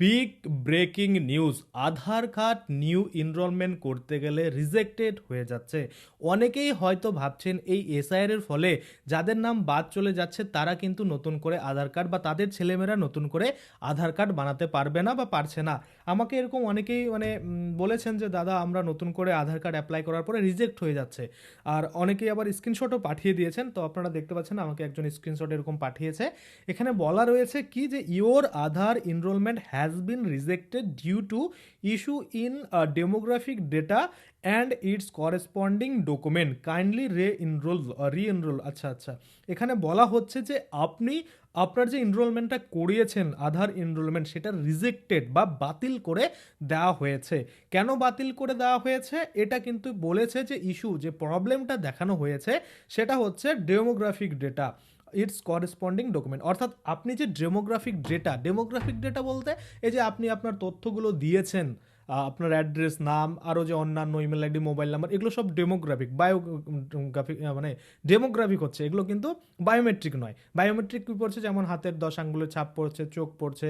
Big breaking news. Aadhaar card new enrolment করতে গেলে rejected হয়ে যাচ্ছে। অনেকেই হয়তো ভাবছেন এই এসআইআর এর ফলে যাদের নাম বাদ চলে যাচ্ছে, তারা কিন্তু নতুন করে আধার কার্ড বা তাদের ছেলেমেয়েরা নতুন করে আধার কার্ড বানাতে পারবে না বা পারছে না। আমাকে এরকম অনেকেই মানে বলেছেন যে, দাদা, আমরা নতুন করে আধার কার্ড অ্যাপ্লাই করার পরে রিজেক্ট হয়ে যাচ্ছে। আর অনেকেই আবার স্ক্রিনশটও পাঠিয়ে দিয়েছেন। তো আপনারা দেখতে পাচ্ছেন, আমাকে একজন স্ক্রিনশট এরকম পাঠিয়েছে। এখানে বলা রয়েছে কি যে your Aadhaar has been rejected due to issue in demographic data and its corresponding document kindly re enrol re enrol আচ্ছা আচ্ছা। এখানে বলা হচ্ছে যে আপনি আপনার যে এনরোলমেন্টটা করিয়েছেন, আধার এনরোলমেন্ট সেটা রিজেক্টেড বা বাতিল করে দেওয়া হয়েছে। কেন বাতিল করে দেওয়া হয়েছে? এটা কিন্তু বলেছে যে ইস্যু যে প্রবলেমটা দেখানো হয়েছে, সেটা হচ্ছে demographic data its corresponding document অর্থাৎ আপনি যে ডেমোগ্রাফিক ডেটা ডেমোগ্রাফিক ডেটা বলতে এই যে আপনি আপনার তথ্যগুলো দিয়েছেন আপনার অ্যাড্রেস নাম আরও যে অন্যান্য ইমেল আইডি মোবাইল নাম্বার এগুলো সব ডেমোগ্রাফিক বায়োগ্রাফিক মানে ডেমোগ্রাফিক হচ্ছে। এগুলো কিন্তু বায়োমেট্রিক নয়। বায়োমেট্রিক কী পড়ছে? যেমন হাতের দশ আঙ্গুলের ছাপ পড়ছে, চোখ পড়ছে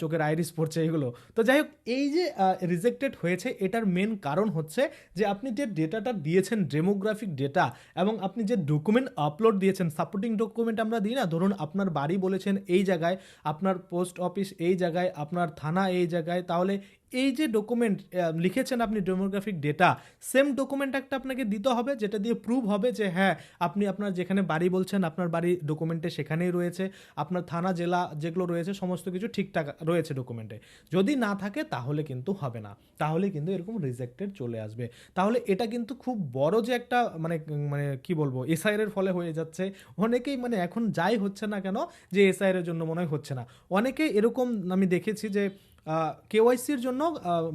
চোখের আইরিস পড়ছে, এগুলো। তো যাই হোক, এই যে রিজেক্টেড হয়েছে, এটার মেন কারণ হচ্ছে যে আপনি যে ডেটাটা দিয়েছেন ডেমোগ্রাফিক ডেটা এবং আপনি যে ডকুমেন্ট আপলোড দিয়েছেন সাপোর্টিং ডকুমেন্ট আমরা দিই না। ধরুন, আপনার বাড়ি বলেছেন এই জায়গায়, আপনার পোস্ট অফিস এই জায়গায়, আপনার থানা এই জায়গায়, তাহলে এই যে ডকুমেন্ট লিখেছেন আপনি ডেমোগ্রাফিক ডেটা সেম ডকুমেন্ট একটা আপনাকে দিতে হবে, যেটা দিয়ে প্রুভ হবে যে হ্যাঁ আপনি আপনার যেখানে বাড়ি বলছেন, আপনার বাড়ি ডকুমেন্টে সেখানেই রয়েছে, আপনার থানা, জেলা যেগুলো রয়েছে, সমস্ত কিছু ঠিকঠাক রয়েছে ডকুমেন্টে যদি না থাকে, তাহলে কিন্তু হবে না। তাহলে কিন্তু এরকম রিজেক্টেড চলে আসবে। তাহলে এটা কিন্তু খুব বড় যে একটা মানে মানে কি বলব এসআইআর এর ফলে হয়ে যাচ্ছে। অনেকেই মানে এখন যাই হচ্ছে না কেন, যে এসআইআর এর জন্য মনে হচ্ছে না। অনেকে এরকম আমি দেখেছি যে কেওয়াইসির জন্য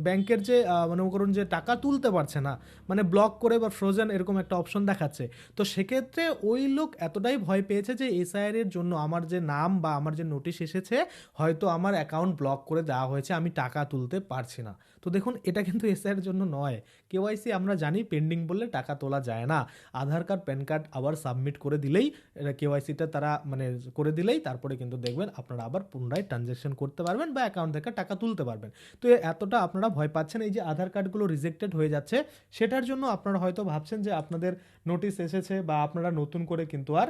ব্যাংকের যে মনে করুন যে টাকা তুলতে পারছে না মানে ব্লক করে বা ফ্রোজেন এরকম একটা অপশন দেখাচ্ছে, তো সেক্ষেত্রে ওই লোক এতটাই ভয় পেয়েছে যে এসআইআর এর জন্য আমার যে নাম বা আমার যে নোটিশ এসেছে, হয়তো আমার অ্যাকাউন্ট ব্লক করে দেওয়া হয়েছে, আমি টাকা তুলতে পারছি না। তো দেখুন, এটা কিন্তু এসআইআর জন্য নয়। কেওয়াইসি আমরা জানি পেন্ডিং বললে টাকা তোলা যায় না। আধার কার্ড, প্যান কার্ড আবার সাবমিট করে দিলেই কেওয়াইসিটা তারা মানে করে দিলেই, তারপরে কিন্তু দেখবেন আপনারা আবার পুনরায় ট্রানজ্যাকশন করতে পারবেন বা অ্যাকাউন্ট থেকে টাকা তুলতে পারবেন। তো এতটা আপনারা ভয় পাচ্ছেন, এই যে আধার কার্ডগুলো রিজেক্টেড হয়ে যাচ্ছে, সেটার জন্য আপনারা হয়তো ভাবছেন যে আপনাদের নোটিশ এসেছে বা আপনারা নতুন করে কিন্তু আর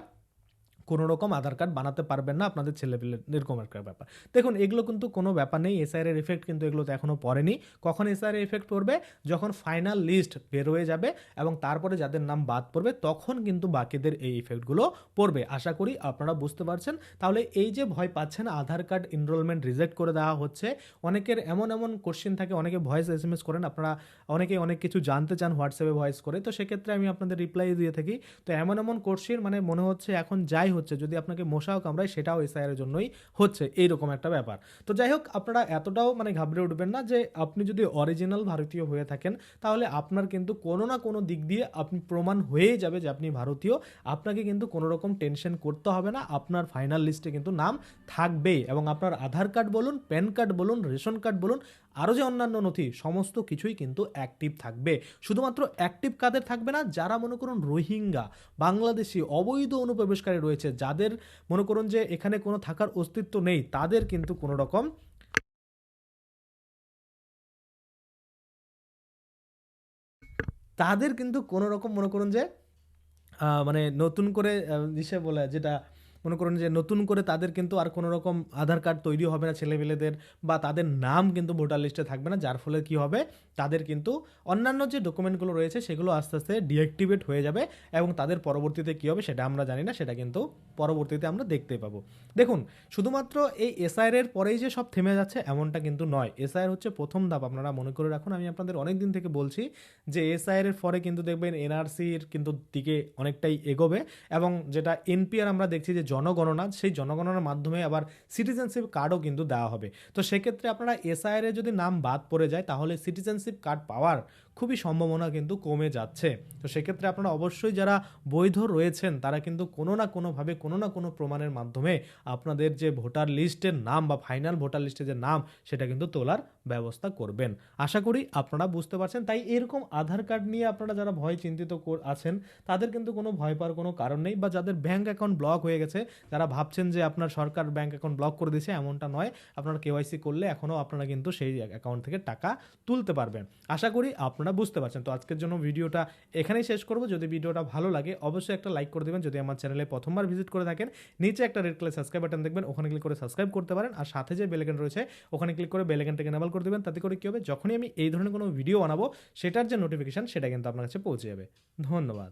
কোনো রকম আধার কার্ড বানাতে পারবেন না আপনাদের ছেলেপেলে এরকম একটা ব্যাপার। দেখুন, এগুলো কিন্তু কোনো ব্যাপার নেই এসআইআর এর এফেক্ট কিন্তু এগুলো তো এখনও পড়েনি। কখন এসআইআর এর এফেক্ট পড়বে? যখন ফাইনাল লিস্ট বের হয়ে যাবে এবং তারপরে যাদের নাম বাদ পড়বে, তখন কিন্তু বাকিদের এই ইফেক্টগুলো পড়বে। আশা করি আপনারা বুঝতে পারছেন। তাহলে এই যে ভয় পাচ্ছেন, আধার কার্ড এনরোলমেন্ট রিজেক্ট করে দেওয়া হচ্ছে, অনেকের এমন এমন কোশ্চেন থাকে, অনেকে ভয়েস এস এম এস করেন, আপনারা অনেকে অনেক কিছু জানতে চান হোয়াটসঅ্যাপে ভয়েস করে, তো সেক্ষেত্রে আমি আপনাদের রিপ্লাই দিয়ে থাকি। তো এমন এমন কোশ্চেন মানে মনে হচ্ছে এখন যাই হচ্ছে, যদি আপনাকে মশাও কামড়ায়, সেটাও এসআইআর এর জন্যই হচ্ছে। এইরকম একটা ব্যাপার। তো যাই হোক, আপনারা এতটাও মানে ঘাবড়ে উঠবেন না যে আপনি যদি অরিজিনাল ভারতীয় হয়ে থাকেন, তাহলে আপনার কিন্তু কোনো না কোনো দিক দিয়ে আপনি প্রমাণ হয়েই যাবে যে আপনি ভারতীয়। আপনাকে কিন্তু কোনো রকম টেনশন করতে হবে না। আপনার ফাইনাল লিস্টে কিন্তু নাম থাকবেই। এবং আপনার আধার কার্ড বলুন প্যান কার্ড বলুন, রেশন কার্ড বলুন আরও যে অন্যান্য নথি, সমস্ত কিছুই কিন্তু অ্যাক্টিভ থাকবে। শুধুমাত্র অ্যাক্টিভ কাদের থাকবে না, যারা মনে করুন রোহিঙ্গা, বাংলাদেশি, অবৈধ অনুপ্রবেশকারী রয়েছে, যাদের মনে করুন যে এখানে কোনো থাকার অস্তিত্ব নেই, তাদের কিন্তু কোনো রকম তাদের কিন্তু কোনো রকম মনে করুন যে মানে নতুন করে ইসে বলে যেটা মনে করুন যে নতুন করে তাদের কিন্তু আর কোনো রকম আধার কার্ড তৈরি হবে না ছেলেমেয়েদের বা তাদের নাম কিন্তু ভোটার লিস্টে থাকবে না, যার ফলে কি হবে? তাদের কিন্তু অন্যান্য যে ডকুমেন্টগুলো রয়েছে সেগুলো আস্তে আস্তে ডিঅ্যাক্টিভেট হয়ে যাবে এবং তাদের পরবর্তীতে কী হবে সেটা আমরা জানি না, সেটা কিন্তু পরবর্তীতে আমরা দেখতে পাবো। দেখুন, শুধুমাত্র এই এসআইআর এর পরেই যে সব থেমে যাচ্ছে এমনটা কিন্তু নয়। এসআইআর হচ্ছে প্রথম ধাপ, আপনারা মনে করে রাখুন, আমি আপনাদের অনেক দিন থেকে বলছি যে এসআইআর এর পরে কিন্তু দেখবেন এনআরসির কিন্তু দিকে অনেকটাই এগোবে এবং যেটা এনপিআর আমরা দেখছি যে জনগণনা, সেই জনগণনার মাধ্যমে আবার সিটিজেনশিপ কার্ডও কিন্তু দেওয়া হবে। তো সেক্ষেত্রে আপনারা এসআইআর এ যদি নাম বাদ পড়ে যায়, তাহলে সিটিজেনশিপ কার্ড পাওয়ার খুবই সম্ভাবনা কিন্তু কমে যাচ্ছে। তো সেক্ষেত্রে আপনারা অবশ্যই যারা বৈধ রয়েছেন, তারা কিন্তু কোনো না কোনোভাবে, কোনো না কোনো প্রমাণের মাধ্যমে আপনাদের যে ভোটার লিস্টের নাম বা ফাইনাল ভোটার লিস্টের যে নাম, সেটা কিন্তু তোলার ব্যবস্থা করবেন। আশা করি আপনারা বুঝতে পারছেন। তাই এরকম আধার কার্ড নিয়ে আপনারা যারা ভয় চিন্তিত আছেন, তাদের কিন্তু কোনো ভয় পাওয়ার কোনো কারণ নেই বা যাদের ব্যাংক অ্যাকাউন্ট ব্লক হয়ে গেছে যারা ভাবছেন যে আপনার সরকার ব্যাংক অ্যাকাউন্ট ব্লক করে দিয়েছে, এমনটা নয়। আপনারা কেওয়াইসি করলে এখনও আপনারা কিন্তু সেই অ্যাকাউন্ট থেকে টাকা তুলতে পারবেন। আশা করি আপনারা বুঝতে পারছেন। তো আজকের জন্য ভিডিওটা এখানেই শেষ করব। যদি ভিডিওটা ভালো লাগে, অবশ্যই একটা লাইক করে দেবেন। যদি আমার চ্যানেলে প্রথমবার ভিজিট করে থাকেন, নিচে একটা রেড কালার সাবস্ক্রাইব বাটন দেখবেন। ওখানে ক্লিক করে সাবস্ক্রাইব করতে পারেন। আর সাথে যে বেলেকেন রয়েছে, ওখানে ক্লিক করে বেলেকেনটাকে নেবাল করে দেবেন। তাতে করে কী হবে? যখনই আমি এই ধরনের কোনো ভিডিও বানাবো, সেটার যে নোটিফিকেশান সেটা কিন্তু আপনার কাছে পৌঁছে যাবে। ধন্যবাদ।